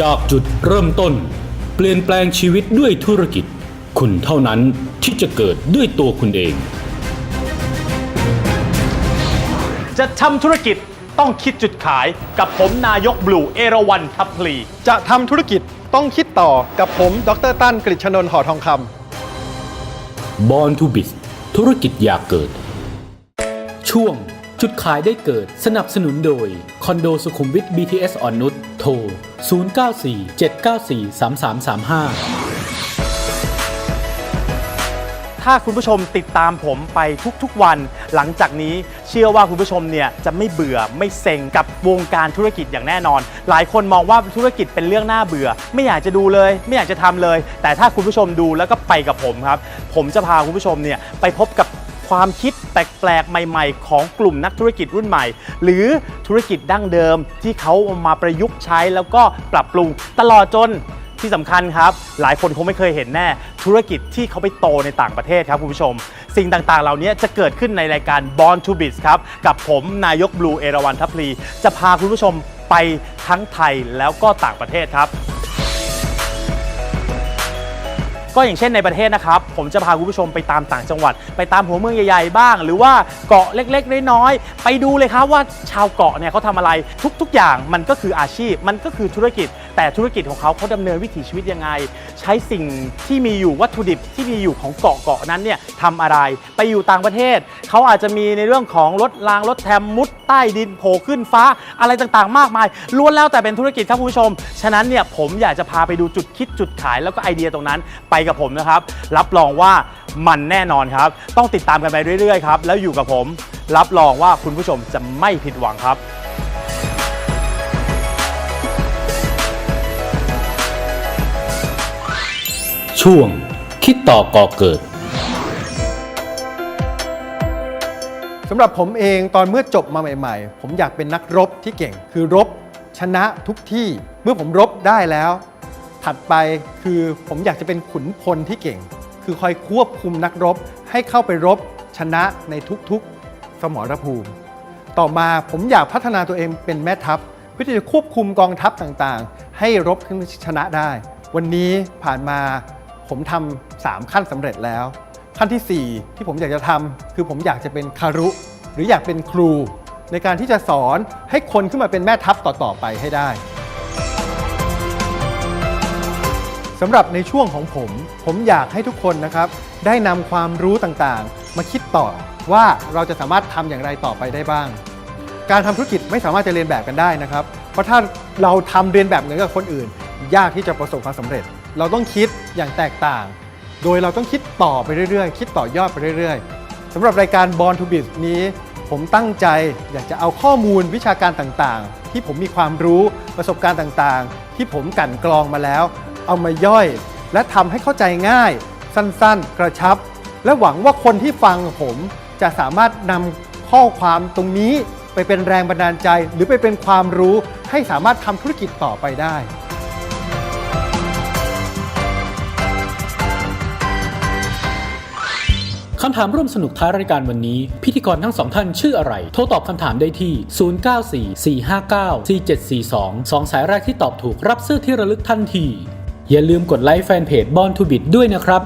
จากจุดเริ่มต้น เปลี่ยนแปลงชีวิตด้วยธุรกิจ คุณเท่านั้นที่จะเกิดด้วยตัวคุณเอง จะทำธุรกิจต้องคิดจุดขายกับผมนายกบลูเอราวันทัพพลี จะทำธุรกิจต้องคิดต่อกับผม ดรตั้นกฤษณนท์หอทองคำ Born to Biz ธุรกิจอยากเกิด ช่วงจุดขายได้เกิดสนับสนุนโดย คอนโดสุขุมวิท BTS อ่อนนุช โทร 0947943335 ถ้าคุณผู้ชมติดตามผมไปทุกๆวัน หลังจากนี้เชื่อว่าคุณผู้ชมเนี่ยจะไม่เบื่อไม่เซ็งกับวงการธุรกิจอย่างแน่นอน หลายคนมองว่าธุรกิจเป็นเรื่องน่าเบื่อ ไม่อยากจะดูเลย ไม่อยากจะทำเลย แต่ถ้าคุณผู้ชมดูแล้วก็ไปกับผมครับ ผมจะพาคุณผู้ชมเนี่ยไปพบกับ ความคิดแปลกๆ ใหม่ๆ ของกลุ่มนักธุรกิจรุ่นใหม่ หรือธุรกิจดั้งเดิมที่เขามาประยุกต์ใช้แล้วก็ปรับปรุงตลอดจนที่สำคัญครับ หลายคนคงไม่เคยเห็นแน่ ธุรกิจที่เขาไปโตในต่างประเทศครับคุณผู้ชม สิ่งต่างๆ เหล่านี้จะเกิดขึ้นในรายการ Born to Biz ครับ กับผมนายกบลูเอราวันทัพพลี จะพาคุณผู้ชมไปทั้งไทยแล้วก็ต่างประเทศครับ ก็อย่างเช่นในประเทศนะครับ ผมจะพาคุณผู้ชมไปตามต่างจังหวัด ไปตามหัวเมืองใหญ่ๆบ้าง หรือว่าเกาะเล็กๆน้อยๆไปดูเลยครับว่าชาวเกาะเนี่ยเขาทำอะไรทุก ๆ อย่างมันก็คืออาชีพมันก็คือธุรกิจ แต่ธุรกิจของเขาเขาดำเนินวิถีชีวิตยังไง ใช้สิ่งที่มีอยู่วัตถุดิบที่มีอยู่ของเกาะเกาะนั้นเนี่ยทำอะไร ไปอยู่ต่างประเทศ เขาอาจจะมีในเรื่องของรถรางรถแทมมุดใต้ดินโผล่ขึ้นฟ้าอะไรต่างๆ มากมายล้วนแล้วแต่เป็นธุรกิจครับคุณผู้ชม ฉะนั้นเนี่ยผมอยากจะพาไปดูจุดคิดจุดขายแล้วก็ไอเดียตรงนั้นไปกับผมนะครับ รับรองว่ามันแน่นอนครับ ต้องติดตามกันไปเรื่อยๆครับแล้วอยู่กับผม รับรองว่าคุณผู้ชมจะไม่ผิดหวังครับ ช่วง คิดต่อก่อเกิดสำหรับผมเองตอนเมื่อจบมาใหม่ ๆ ผมอยากเป็นนักรบที่เก่ง คือรบชนะทุกที่ เมื่อผมรบได้แล้ว ถัดไปคือผมอยากจะเป็นขุนพลที่เก่ง คือคอยควบคุมนักรบให้เข้าไปรบชนะในทุกๆ สมรภูมิ ต่อมาผมอยากพัฒนาตัวเองเป็นแม่ทัพ เพื่อที่จะควบคุมกองทัพต่างๆ ให้รบชนะได้ วันนี้ผ่านมา ผมทำสามขั้นสำเร็จแล้ว ขั้นทีสี่ 4 ที่ผมอยากจะทำคือผมอยากจะเป็นคารุ หรืออยากเป็นครู ในการที่จะสอนให้คนขึ้นมาเป็นแม่ทัพต่อๆไปให้ได้สำหรับในช่วงของผม ผมอยากให้ทุกคนนะครับ ได้นำความรู้ต่างๆ มาคิดต่อว่าเราจะสามารถทำอย่างไรต่อไปได้บ้าง การทำธุรกิจไม่สามารถจะเรียนแบบกันได้นะครับ เพราะถ้าเราทำเรียนแบบเหมือนกับคนอื่น ยากที่จะประสบความสำเร็จ เราต้องคิดอย่างแตกต่าง โดยเราต้องคิดต่อไปเรื่อยๆ คิดต่อยอดไปเรื่อยๆสำหรับรายการ Born to Biz นี้ผมตั้งใจอยากจะเอาข้อมูลวิชาการต่างๆ ที่ผมมีความรู้ประสบการณ์ต่างๆ ที่ผมกลั่นกรองมาแล้ว เอามาย่อย และทำให้เข้าใจง่าย สั้นๆ กระชับ และหวังว่าคนที่ฟังผมจะสามารถนำข้อความตรงนี้ไปเป็นแรงบันดาลใจ หรือไปเป็นความรู้ให้สามารถทำธุรกิจต่อไปได้ คำถามร่วมสนุกท้ายรายการวันนี้ พิธีกรทั้งสองท่านชื่ออะไร โทรตอบคำถามได้ที่ 0944594742 สองสายแรกที่ตอบถูกรับเสื้อที่ระลึกทันที อย่าลืมกดไลค์แฟนเพจบอลทูบิดด้วยนะครับ